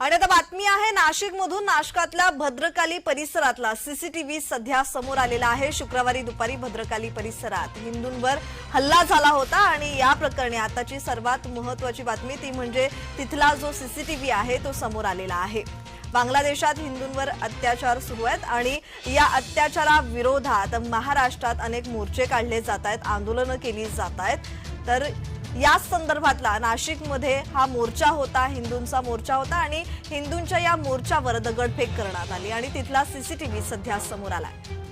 आणि आता बातमी आहे नाशिकमधून नाशकातल्या भद्रकाली परिसरातला. सीसीटीव्ही सध्या समोर आलेला आहे. शुक्रवारी दुपारी भद्रकाली परिसरात हिंदूंवर हल्ला झाला होता आणि या प्रकरणी आताची सर्वात महत्वाची बातमी ती म्हणजे तिथला जो सीसीटीव्ही आहे तो समोर आलेला आहे. बांगलादेशात हिंदूंवर अत्याचार सुरू आहेत आणि या अत्याचाराविरोधात महाराष्ट्रात अनेक मोर्चे काढले जात आहेत आंदोलनं केली जात आहेत. तर याच संदर्भातला नाशिकमध्ये हा मोर्चा होता हिंदूंचा मोर्चा होता आणि हिंदूंच्या या मोर्चावर दगडफेक करण्यात आली आणि तिथला सीसीटीव्ही सध्या समोर आलाय.